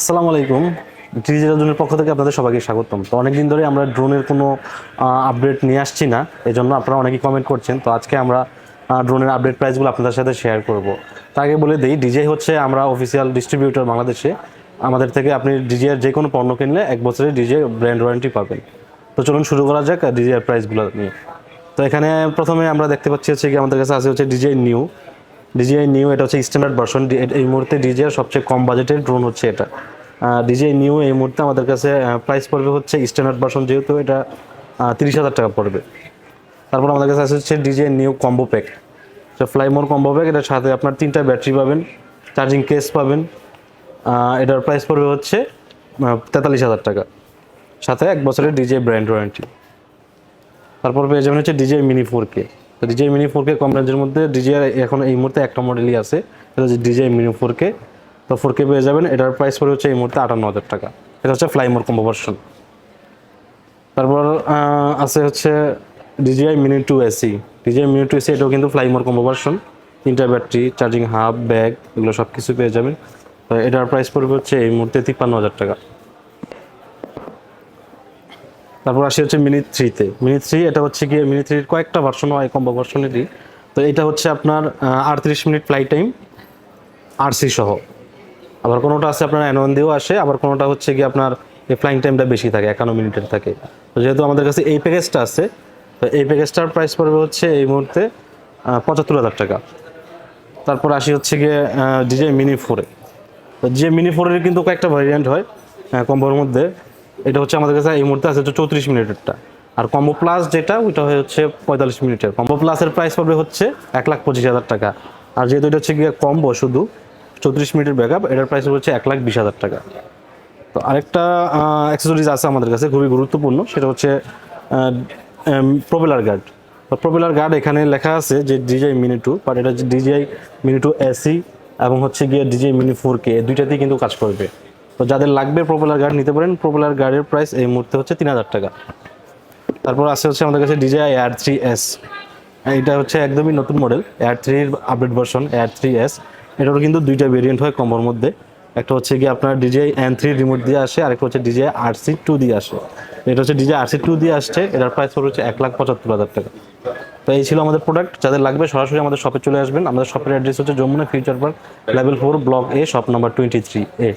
আসসালামু আলাইকুম। ডিজিটাল ড্রোনের পক্ষ থেকে আপনাদের সবাইকে স্বাগতম। তো অনেকদিন ধরে আমরা ড্রোনের কোনো আপডেট নিয়ে আসছি না এই জন্য আপনারা অনেকেই কমেন্ট করছেন। তো আজকে আমরা ড্রোনের আপডেট প্রাইসগুলো আপনাদের সাথে শেয়ার করব। তার আগে বলে দিই ডিজে হচ্ছে আমরা অফিসিয়াল ডিস্ট্রিবিউটর বাংলাদেশে। আমাদের থেকে আপনি ডিজের যে কোনো পণ্য কিনলে এক বছরের ডিজে ব্র্যান্ড ওয়ারেন্টি পাবেন। তো চলুন শুরু করা যাক ডিজের প্রাইসগুলো নিয়ে। তো এখানে প্রথমে আমরা দেখতে পাচ্ছি হচ্ছে কি, আমাদের কাছে আছে হচ্ছে ডিজে নিউ ডিজিআই নিউ এটা হচ্ছে স্ট্যান্ডার্ড ভার্সন এই মুহূর্তে ডিজিআর সবচেয়ে কম বাজেটের ড্রোন হচ্ছে এটা। ডিজিআই নিউ এই মুহূর্তে আমাদের কাছে প্রাইস পড়বে হচ্ছে স্ট্যান্ডার্ড ভার্সন যেহেতু এটা তিরিশ হাজার টাকা পড়বে। তারপর আমাদের কাছে আছে হচ্ছে DJI new combo pack fly more combo pack এটার সাথে আপনার তিনটা ব্যাটারি পাবেন চার্জিং কেস পাবেন। এটার প্রাইস পড়বে হচ্ছে তেতাল্লিশ হাজার টাকা। সাথে এক বছরের ডিজিআই ব্র্যান্ড ওয়ারেন্টি তারপর পেয়ে যাবেন হচ্ছে DJ mini four K DJ mini four K কম রেঞ্জের মধ্যে ডিজে এখন এই মুহূর্তে একটা মডেলই আছে সেটা হচ্ছে ডিজে মিনি ফোর কে তো ফোর কে পেয়ে যাবেন। এটার প্রাইস পড়ে হচ্ছে এই মুহূর্তে আটান্ন হাজার টাকা। এটা হচ্ছে ফ্লাইমোর কম্বো ভার্সন তারপর আছে হচ্ছে DJI mini two SE DJI mini two SE এটাও কিন্তু ফ্লাইমোর কম্বো ভার্সন তিনটা ব্যাটারি চার্জিং হাব ব্যাগ এগুলো সব কিছু পেয়ে যাবেন। তো এটার প্রাইস পড়বে হচ্ছে এই মুহূর্তে তিপ্পান্ন হাজার টাকা। তারপর আসি হচ্ছে মিনি থ্রিতে মিনি থ্রি এটা হচ্ছে গিয়ে মিনি থ্রির কয়েকটা ভার্সন হয় কম্বো ভার্সনেরই তো এটা হচ্ছে আপনার আটত্রিশ মিনিট ফ্লাইট টাইম আরসি সহ। আবার কোনোটা আছে আপনার অ্যানোয়ান দিয়েও আসে, আবার কোনোটা হচ্ছে গিয়ে আপনার এই ফ্লাইং টাইমটা বেশি থাকে একান্ন মিনিটের থাকে। তো যেহেতু আমাদের কাছে এই প্যাকেজটা আছে, তো এই প্যাকেজটার প্রাইস পড়বে হচ্ছে এই মুহূর্তে পঁচাত্তর হাজার টাকা। তারপর আসি হচ্ছে গিয়ে ডিজে মিনি ফোরে তো যে মিনি ফোরের কিন্তু কয়েকটা ভ্যারিয়েন্ট হয় কম্বোর মধ্যে। এটা হচ্ছে আমাদের কাছে এই মুহূর্তে আছে চৌত্রিশ মিনিটেরটা। আর কম্বো প্লাস যেটা, ওইটা হচ্ছে পঁয়তাল্লিশ মিনিটের। কম্বো প্লাসের প্রাইস পড়বে হচ্ছে এক লাখ পঁচিশ হাজার টাকা। আর যেহেতু এটা হচ্ছে গিয়ে কম্বো শুধু চৌত্রিশ মিনিটের ব্যাকআপ, এটার প্রাইস হচ্ছে এক লাখ বিশ হাজার টাকা। তো আরেকটা অ্যাক্সেসরিজ আছে আমাদের কাছে, খুবই গুরুত্বপূর্ণ, সেটা হচ্ছে প্রোপেলার গার্ড প্রোপেলার গার্ড এখানে লেখা আছে যে ডিজিআই মিনি টু বাট এটা হচ্ছে মিনি টু এসি এবং হচ্ছে গিয়ে ডিজিআই মিনি ফোর কে দুইটাতেই কিন্তু কাজ করবে। তো যাদের লাগবে প্রোপেলার গার্ড নিতে পারেন প্রোপেলার গার্ডের প্রাইস এই মুহূর্তে হচ্ছে তিন হাজার টাকা। তারপর আছে হচ্ছে আমাদের কাছে ডিজিআই এয়ার থ্রি এস এটা হচ্ছে একদমই নতুন মডেল এয়ার থ্রির update version air three S এটারও কিন্তু দুইটা ভেরিয়েন্ট হয় কম্বোর মধ্যে। একটা হচ্ছে কি আপনার ডিজিআই এন থ্রি রিমোট দিয়ে আসে, আরেকটা হচ্ছে ডিজিআই আর সি টু দিয়ে আসে। এটা হচ্ছে ডিজিআই আর সি টু দিয়ে আসছে, এটার প্রাইস হচ্ছে এক লাখ পঁচাত্তর হাজার টাকা। তো এই ছিল আমাদের প্রোডাক্ট যাদের লাগবে সরাসরি আমাদের শপে চলে আসবেন। আমাদের শপের অ্যাড্রেস হচ্ছে Jamuna future park level four block A shop number twenty three A